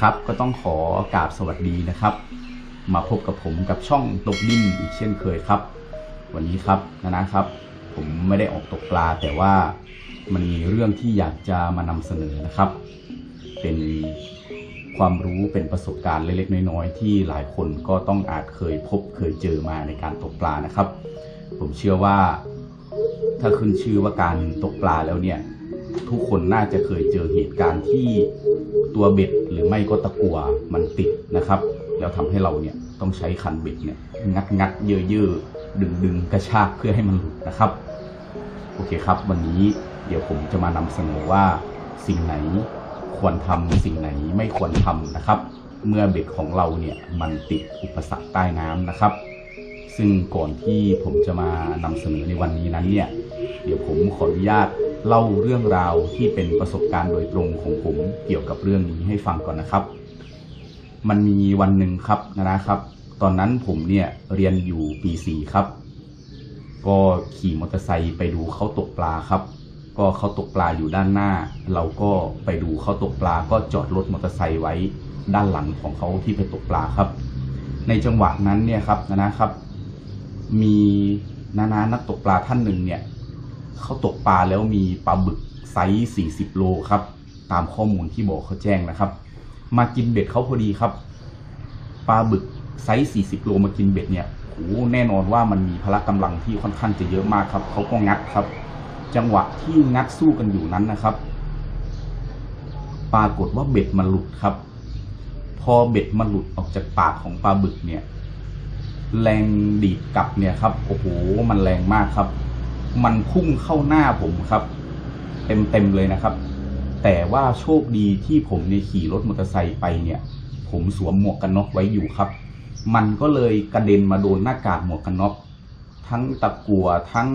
ครับก็ต้องขอกราบสวัสดีนะครับ มาพบกับผมกับช่องตกดิ้นอีกเช่นเคยครับ วันนี้ครับนะนะครับ ผมไม่ได้ออกตกปลา แต่ว่ามันมีเรื่องที่อยากจะมานำเสนอนะครับ เป็นความรู้เป็นประสบการณ์เล็กๆน้อยๆที่หลายคนก็ต้องอาจเคยพบเคยเจอมาในการตกปลานะครับ ผมเชื่อว่า ถ้าขึ้นชื่อว่าการตกปลาแล้วเนี่ย ทุกคนน่าจะเคยเจอเหตุการณ์ที่ตัวเบ็ดหรือไม่ก็ตะกัวมันติดนะครับ แล้วทำให้เราเนี่ยต้องใช้คันเบ็ดเนี่ยงัดงัดๆเยอะเยอะดึงดึงๆกระชากเพื่อให้มันหลุดนะครับ โอเคครับ วันนี้เดี๋ยวผมจะมานำเสนอว่าสิ่งไหนควรทำสิ่งไหนไม่ควรทำนะครับ เมื่อเบ็ดของเราเนี่ยมันติดอุปสรรคใต้น้ำนะครับ ซึ่งก่อนที่ผมจะมานำเสนอในวันนี้นั้นเนี่ยเดี๋ยวผมขออนุญาต เล่าเรื่องราวที่เป็นประสบการณ์โดยตรงของผมเกี่ยวกับเรื่องนี้ให้ฟังก่อนนะครับ มันมีวันหนึ่งครับนะครับ ตอนนั้นผมเนี่ยเรียนอยู่ปีสี่ครับ ก็ขี่มอเตอร์ไซค์ไปดูเขาตกปลาครับ ก็เขาตกปลาอยู่ด้านหน้า เราก็ไปดูเขาตกปลา ก็จอดรถมอเตอร์ไซค์ไว้ด้านหลังของเขาที่ไปตกปลาครับ ในจังหวะนั้นเนี่ยครับนะครับ มีนานานักตกปลาท่านหนึ่งเนี่ย เขาตกปลาแล้วมีปลาบึกไซส์40 โลครับ ตามข้อมูลที่บอกเขาแจ้งนะครับ มากินเบ็ดเขาพอดีครับปลาบึกไซส์40 โลมากินเบ็ดเนี่ยโอ้โหแน่นอนว่ามันมีพละกำลังที่ค่อนข้างจะเยอะมากครับเขาก็งัดครับ จังหวะที่งัดสู้กันอยู่นั้นนะครับ ปรากฏว่าเบ็ดมันหลุดครับ พอเบ็ดมันหลุดออกจากปากของปลาบึกเนี่ย แรงดีดกลับเนี่ยครับโอ้โหมันแรงมากครับ มันพุ่งเข้าหน้าผมครับ เต็มเต็มเลยนะครับ แต่ว่าโชคดีที่ผมเนี่ยขี่รถมอเตอร์ไซค์ไปเนี่ย ผมสวมหมวกกันน็อกไว้อยู่ครับ มันก็เลยกระเด็นมาโดนหน้ากากหมวกกันน็อกทั้งตะกัวทั้ง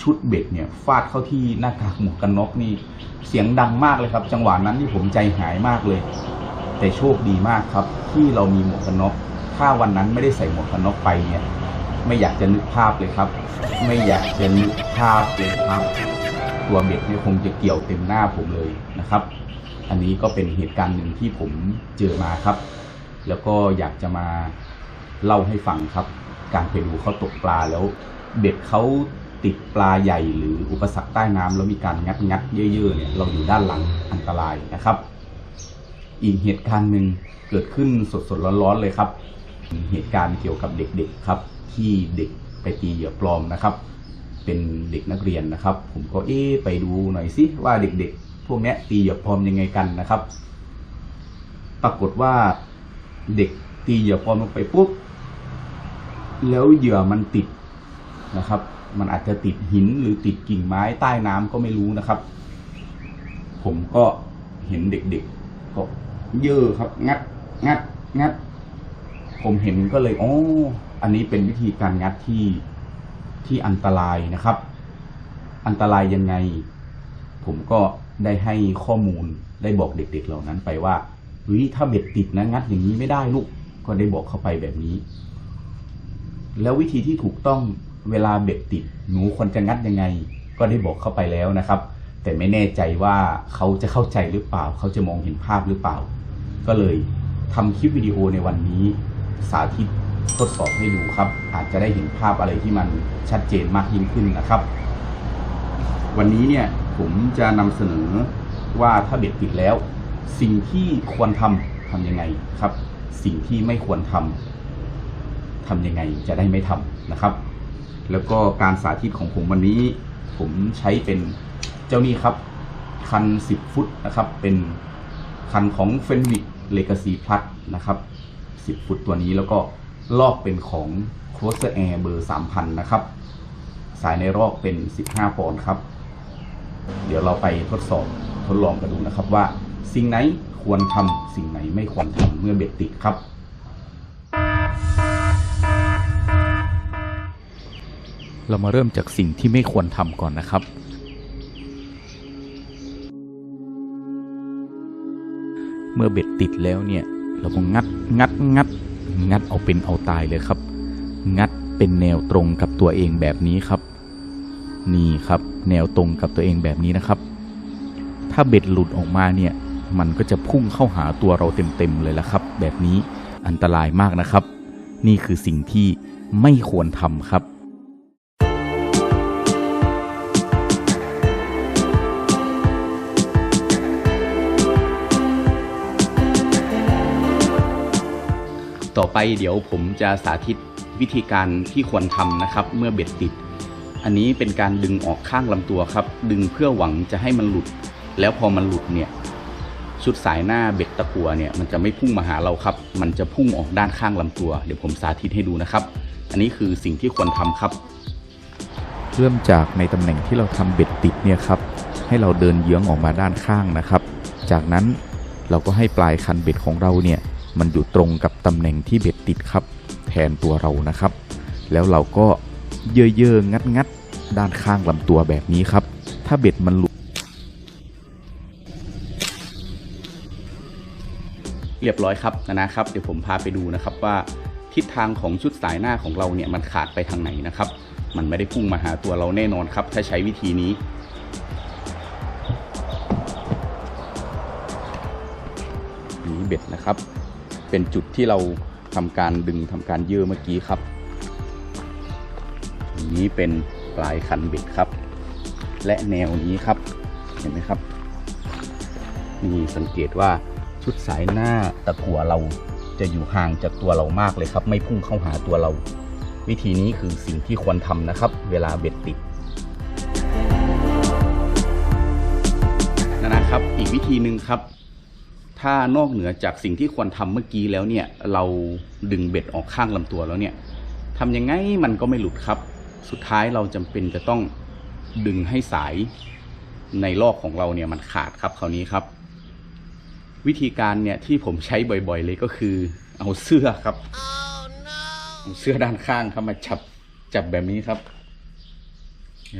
ชุดเบ็ดเนี่ยฟาดเข้าที่หน้ากากหมวกกันน็อกนี่เสียงดังมากเลยครับ จังหวะนั้นที่ผมใจหายมากเลย แต่โชคดีมากครับ ที่เรามีหมวกกันน็อกถ้าวันนั้นไม่ได้ใส่หมวกกันน็อกไปเนี่ย ไม่อยากจะนึกภาพเลยครับ ไม่อยากจะนึกภาพเลยครับ ตัวเบ็ดเนี่ยคงจะเกี่ยวเต็มหน้าผมเลยนะครับ อันนี้ก็เป็นเหตุการณ์หนึ่งที่ผมเจอมาครับ แล้วก็อยากจะมาเล่าให้ฟังครับ การไปดูเขาตกปลาแล้ว เบ็ดเขาติดปลาใหญ่หรืออุปสรรคใต้น้ำแล้วมีการงัดงัดๆเยอะๆเนี่ยเราอยู่ด้านหลังอันตรายนะครับ อีกเหตุการณ์หนึ่งเกิดขึ้นสดๆร้อนๆเลยครับ เหตุการณ์เกี่ยวกับเด็กๆครับ ที่เด็กไปตีเหยื่อปลอมนะครับ เป็นเด็กนักเรียนนะครับ ผมก็เอ๊ไปดูหน่อยสิว่าเด็กๆ พวกนี้ตีเหยื่อปลอมยังไงกันนะครับ ปรากฏว่าเด็กตีเหยื่อปลอมลงไปปุ๊บแล้วเหยื่อมันติดนะครับ มันอาจจะติดหินหรือติดกิ่งไม้ใต้น้ำก็ไม่รู้นะครับ ผมก็เห็นเด็กๆก็เยอะครับ งัดงัดงัด ผมเห็นก็เลยโอ๋ออันนี้เป็นวิธีการงัดที่ที่อันตรายนะครับ อันตรายยังไง ผมก็ได้ให้ข้อมูลได้บอกเด็ก ๆ เหล่านั้นไปว่าเฮ้ยถ้าเบ็ดติดนะงัดอย่างนี้ไม่ได้ลูกก็ได้บอกเข้าไปแบบนี้ แล้ววิธีที่ถูกต้องเวลาเบ็ดติด หนูควรจะงัดยังไง ก็ได้บอกเข้าไปแล้วนะครับ แต่ไม่แน่ใจว่าเขาจะเข้าใจหรือเปล่า เขาจะมองเห็นภาพหรือเปล่า ก็เลยทำคลิปวิดีโอในวันนี้ สาธิตทดสอบให้ดูครับ อาจจะได้เห็นภาพอะไรที่มันชัดเจนมากยิ่งขึ้นนะครับ วันนี้เนี่ยผมจะนำเสนอว่าถ้าเบ็ดติดแล้ว สิ่งที่ควรทำทำยังไงครับ สิ่งที่ไม่ควรทำทำยังไงจะได้ไม่ทำนะครับ แล้วก็การสาธิตของผมวันนี้ ผมใช้เป็นเจ้านี้ครับ คัน 10 ฟุตนะครับ เป็นคันของเฟนวิกเลกาซีพลัสนะครับ 10 ฟุตตัวนี้ แล้วก็ลอกเป็นของ c r o s s e r Air เบอร์ 3000 นะครับ สายในรอกเป็น 15 ปอนด์ครับ เดี๋ยวเราไปทดสอบทดลองกันดูนะครับว่าสิ่งไหนควรทำสิ่งไหนไม่ควรทำเมื่อเบ็ดติดครับเรามาเริ่มจากสิ่งที่ไม่ควรทำก่อนนะครับ เมื่อเบ็ดติดแล้วเนี่ย เราก็งัดงัดงัด งัดเอาเป็นเอาตายเลยครับ งัดเป็นแนวตรงกับตัวเองแบบนี้ครับ นี่ครับ แนวตรงกับตัวเองแบบนี้นะครับ ถ้าเบ็ดหลุดออกมาเนี่ย มันก็จะพุ่งเข้าหาตัวเราเต็มๆเลยละครับ แบบนี้อันตรายมากนะครับ นี่คือสิ่งที่ไม่ควรทำครับ ต่อไปเดี๋ยวผมจะสาธิตวิธีการที่ควรทำนะครับ เมื่อเบ็ดติด อันนี้เป็นการดึงออกข้างลำตัวครับ ดึงเพื่อหวังจะให้มันหลุด แล้วพอมันหลุดเนี่ยชุดสายหน้าเบ็ดตะกัวเนี่ยมันจะไม่พุ่งมาหาเราครับ มันจะพุ่งออกด้านข้างลำตัว เดี๋ยวผมสาธิตให้ดูนะครับ อันนี้คือสิ่งที่ควรทำครับ เริ่มจากในตำแหน่งที่เราทำเบ็ดติดเนี่ยครับ ให้เราเดินเยื้องออกมาด้านข้างนะครับ จากนั้นเราก็ให้ปลายคันเบ็ดของเราเนี่ย มันอยู่ตรงกับตำแหน่งที่เบ็ดติดครับ แทนตัวเรานะครับ แล้วเราก็เย่อเย่องัดงัดๆด้านข้างลำตัวแบบนี้ครับ ถ้าเบ็ดมันหลุดเรียบร้อยครับนะครับ เดี๋ยวผมพาไปดูนะครับว่าทิศทางของชุดสายหน้าของเราเนี่ยมันขาดไปทางไหนนะครับ มันไม่ได้พุ่งมาหาตัวเราแน่นอนครับ ถ้าใช้วิธีนี้นี้เบ็ดนะครับ เป็นจุดที่เราทำการดึงทำการเยื่อเมื่อกี้ครับอันนี้เป็นปลายคันเบ็ดครับ และแนวนี้ครับ เห็นไหมครับ นี่สังเกตว่าชุดสายหน้าตะกัวเราจะอยู่ห่างจากตัวเรามากเลยครับ ไม่พุ่งเข้าหาตัวเรา วิธีนี้คือสิ่งที่ควรทำนะครับ เวลาเบ็ดติดนะครับ อีกวิธีหนึ่งครับ ถ้านอกเหนือจากสิ่งที่ควรทำเมื่อกี้แล้วเนี่ย เราดึงเบ็ดออกข้างลำตัวแล้วเนี่ยทำยังไงมันก็ไม่หลุดครับ สุดท้ายเราจำเป็นจะต้องดึงให้สายในลอกของเราเนี่ยมันขาดครับคราวนี้ครับ วิธีการเนี่ยที่ผมใช้บ่อยๆ เลยก็คือ เอาเสื้อครับเอาเสื้อด้านข้างครับมาจับจับแบบนี้ครับ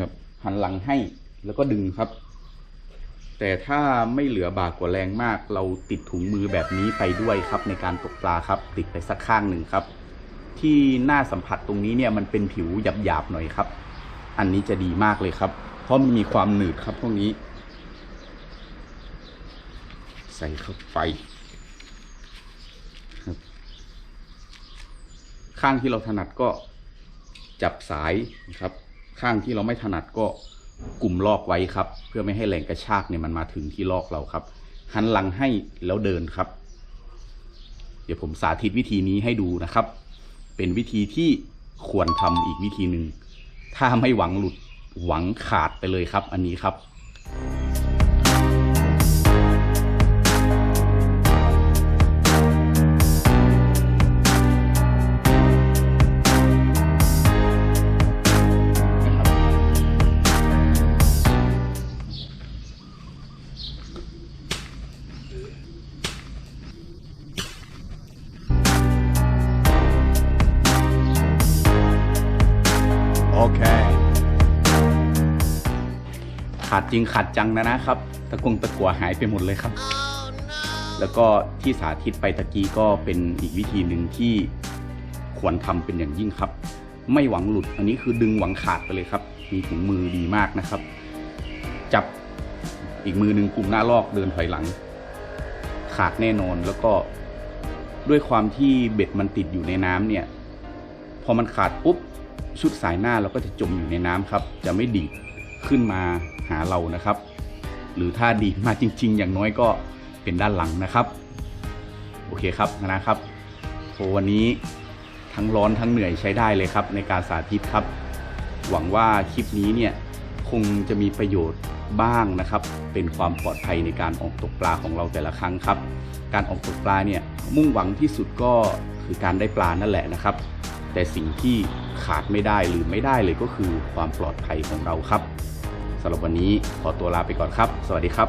ครับ หันหลังให้แล้วก็ดึงครับ แต่ถ้าไม่เหลือบากกว่าแรงมาก เราติดถุงมือแบบนี้ไปด้วยครับ ในการตกปลาครับ ติดไปสักข้างหนึ่งครับ ที่หน้าสัมผัสตรงนี้เนี่ยมันเป็นผิวหยาบๆหน่อยครับ อันนี้จะดีมากเลยครับ เพราะมันมีความหนืดครับพวกนี้ ใส่เข้าไปข้างที่เราถนัดก็จับสายนะครับ ข้างที่เราไม่ถนัดก็ กลุ่มลอกไว้ครับ เพื่อไม่ให้แรงกระชากเนี่ยมันมาถึงที่ลอกเราครับ หันหลังให้แล้วเดินครับ เดี๋ยวผมสาธิตวิธีนี้ให้ดูนะครับ เป็นวิธีที่ควรทำอีกวิธีหนึ่งถ้าไม่หวังหลุดหวังขาดไปเลยครับ อันนี้ครับ ริงขาดจังนะนะครับ ตะกงตะกัวหายไปหมดเลยครับ แล้วก็ที่สาธิตไปตะกี้ก็เป็นอีกวิธีหนึ่งที่ควรทำเป็นอย่างยิ่งครับ ไม่หวังหลุดอันนี้คือดึงหวังขาดไปเลยครับ มีถุงมือดีมากนะครับ จับอีกมือหนึ่งกลุ่มหน้าลอกเดินถอยหลัง ขาดแน่นอนแล้วก็ด้วยความที่เบ็ดมันติดอยู่ในน้ำเนี่ย พอมันขาดปุ๊บชุดสายหน้าเราก็จะจมอยู่ในน้ำครับ จะไม่ดีด ขึ้นมาหาเรานะครับ หรือถ้าดีมาจริง ๆ อย่างน้อยก็เป็นด้านหลังนะครับ โอเคครับนะครับโหวันนี้ทั้งร้อนทั้งเหนื่อยใช้ได้เลยครับ ในการสาธิตครับ หวังว่าคลิปนี้เนี่ยคงจะมีประโยชน์บ้างนะครับ เป็นความปลอดภัยในการออกตกปลาของเราแต่ละครั้งครับ การออกตกปลาเนี่ยมุ่งหวังที่สุดก็คือการได้ปลานั่นแหละนะครับ แต่สิ่งที่ขาดไม่ได้หรือไม่ได้เลยก็คือความปลอดภัยของเราครับ สำหรับวันนี้ขอตัวลาไปก่อนครับ สวัสดีครับ